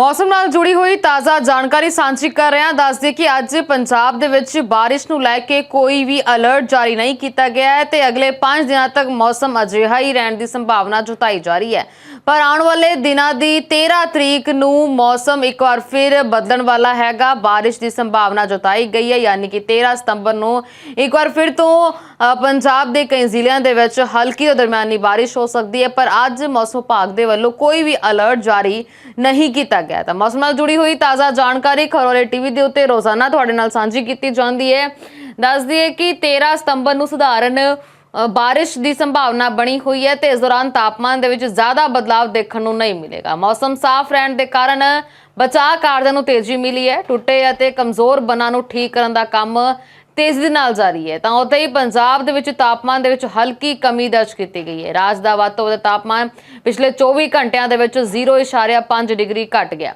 ਮੌਸਮ ਨਾਲ ਜੁੜੀ ਹੋਈ ਤਾਜ਼ਾ ਜਾਣਕਾਰੀ ਸਾਂਝੀ ਕਰ ਰਹੇ ਹਾਂ। ਦੱਸਦੇ ਕਿ ਅੱਜ ਪੰਜਾਬ ਦੇ ਵਿੱਚ ਬਾਰਿਸ਼ ਨੂੰ ਲੈ ਕੇ ਕੋਈ ਵੀ ਅਲਰਟ ਜਾਰੀ ਨਹੀਂ ਕੀਤਾ ਗਿਆ ਹੈ ਤੇ ਅਗਲੇ 5 ਦਿਨਾਂ ਤੱਕ ਮੌਸਮ ਅਜਿਹਾ ਹੀ ਰਹਿਣ ਦੀ ਸੰਭਾਵਨਾ ਜਤਾਈ ਜਾ ਰਹੀ ਹੈ। ਪਰ ਆਉਣ ਵਾਲੇ ਦਿਨਾਂ ਦੀ 13 ਤਰੀਕ ਨੂੰ ਮੌਸਮ ਇੱਕ ਵਾਰ ਫਿਰ ਬਦਲਣ ਵਾਲਾ ਹੈਗਾ। ਬਾਰਿਸ਼ ਦੀ ਸੰਭਾਵਨਾ ਜਤਾਈ ਗਈ ਹੈ, ਯਾਨੀ ਕਿ 13 ਸਤੰਬਰ ਨੂੰ ਇੱਕ ਵਾਰ ਫਿਰ ਤੋਂ ਪੰਜਾਬ ਦੇ ਕਈ ਜ਼ਿਲ੍ਹਿਆਂ ਦੇ ਵਿੱਚ ਹਲਕੀ ਤੋਂ ਦਰਮਿਆਨੀ ਬਾਰਿਸ਼ ਹੋ ਸਕਦੀ ਹੈ। ਪਰ ਅੱਜ ਮੌਸਮ ਵਿਭਾਗ ਦੇ ਵੱਲੋਂ ਕੋਈ ਵੀ ਅਲਰਟ ਜਾਰੀ ਨਹੀਂ ਕੀਤਾ ਗਿਆ ਤਾਂ ਮੌਸਮ ਨਾਲ ਜੁੜੀ ਹੋਈ ਤਾਜ਼ਾ ਜਾਣਕਾਰੀ ਖਰੋਲੇ ਟੀਵੀ ਦੇ ਉੱਤੇ ਰੋਜ਼ਾਨਾ ਤੁਹਾਡੇ ਨਾਲ ਸਾਂਝੀ ਕੀਤੀ ਜਾਂਦੀ ਹੈ। ਦੱਸ ਦਈਏ ਕਿ 13 ਸਤੰਬਰ ਨੂੰ ਸਧਾਰਨ ਬਾਰਿਸ਼ ਦੀ ਸੰਭਾਵਨਾ ਬਣੀ ਹੋਈ ਹੈ ਤੇ ਇਸ ਦੌਰਾਨ ਤਾਪਮਾਨ ਦੇ ਵਿੱਚ ਜ਼ਿਆਦਾ ਬਦਲਾਅ ਦੇਖਣ ਨੂੰ ਨਹੀਂ ਮਿਲੇਗਾ। ਮੌਸਮ ਸਾਫ਼ ਰਹਿਣ ਦੇ ਕਾਰਨ ਬਚਾਅ ਕਾਰਜਾਂ ਨੂੰ ਤੇਜ਼ੀ ਮਿਲੀ ਹੈ। ਟੁੱਟੇ ਅਤੇ ਕਮਜ਼ੋਰ ਬਨਾਂ ਨੂੰ ਠੀਕ ਕਰਨ ਦਾ ਕੰਮ ਤੇਜ਼ੀ ਨਾਲ ਜਾਰੀ ਹੈ। ਤਾਂ ਉੱਥੇ ਹੀ ਪੰਜਾਬ ਦੇ ਵਿੱਚ ਤਾਪਮਾਨ ਦੇ ਵਿੱਚ ਹਲਕੀ ਕਮੀ ਦਰਜ ਕੀਤੀ ਗਈ ਹੈ। ਰਾਜ ਦਾ ਵੱਧ ਤੋਂ ਵੱਧ ਤਾਪਮਾਨ ਪਿਛਲੇ 24 ਘੰਟਿਆਂ ਦੇ ਵਿੱਚ 0.5 ਡਿਗਰੀ ਘਟ ਗਿਆ।